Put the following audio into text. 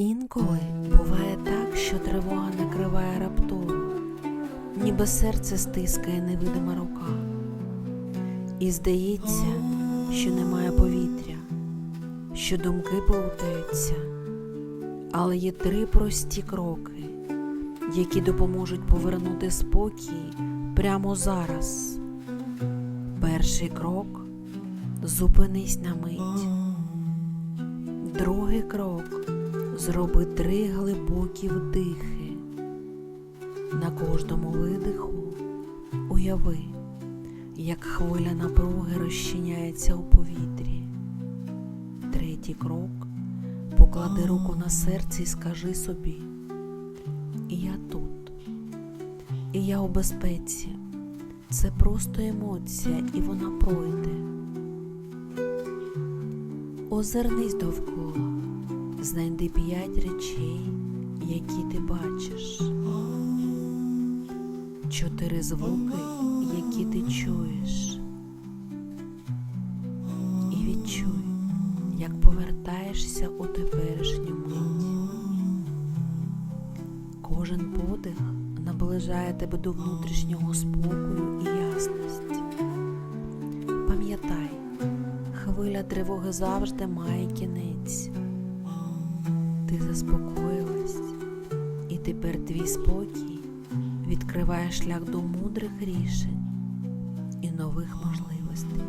Інколи буває так, що тривога накриває раптово, ніби серце стискає невидима рука. І здається, що немає повітря, що думки плутаються, але є три прості кроки, які допоможуть повернути спокій прямо зараз. Перший крок зупинись на мить. Другий крок зроби три глибокі вдихи. На кожному видиху уяви, як хвиля напруги розчиняється у повітрі. Третій крок поклади руку на серце і скажи собі, я тут, і я у безпеці. Це просто емоція, і вона пройде. Озирнись довкола, знайди п'ять речей, які ти бачиш, чотири звуки, які ти чуєш, і відчуй, як повертаєшся у теперішню мить. Кожен подих наближає тебе до внутрішнього спокою і ясності. Пам'ятай, хвиля тривоги завжди має кінець. Ти заспокоїлась, і тепер твій спокій відкриває шлях до мудрих рішень і нових можливостей.